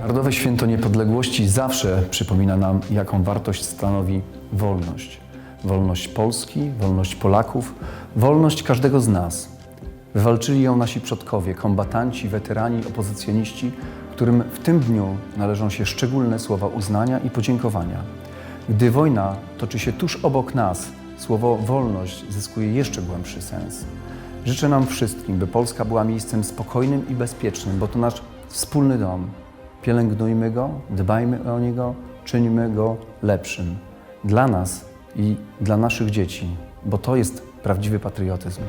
Narodowe Święto Niepodległości zawsze przypomina nam, jaką wartość stanowi wolność. Wolność Polski, wolność Polaków, wolność każdego z nas. Wywalczyli ją nasi przodkowie, kombatanci, weterani, opozycjoniści, którym w tym dniu należą się szczególne słowa uznania i podziękowania. Gdy wojna toczy się tuż obok nas, słowo wolność zyskuje jeszcze głębszy sens. Życzę nam wszystkim, by Polska była miejscem spokojnym i bezpiecznym, bo to nasz wspólny dom. Pielęgnujmy go, dbajmy o niego, czyńmy go lepszym. Dla nas i dla naszych dzieci, bo to jest prawdziwy patriotyzm.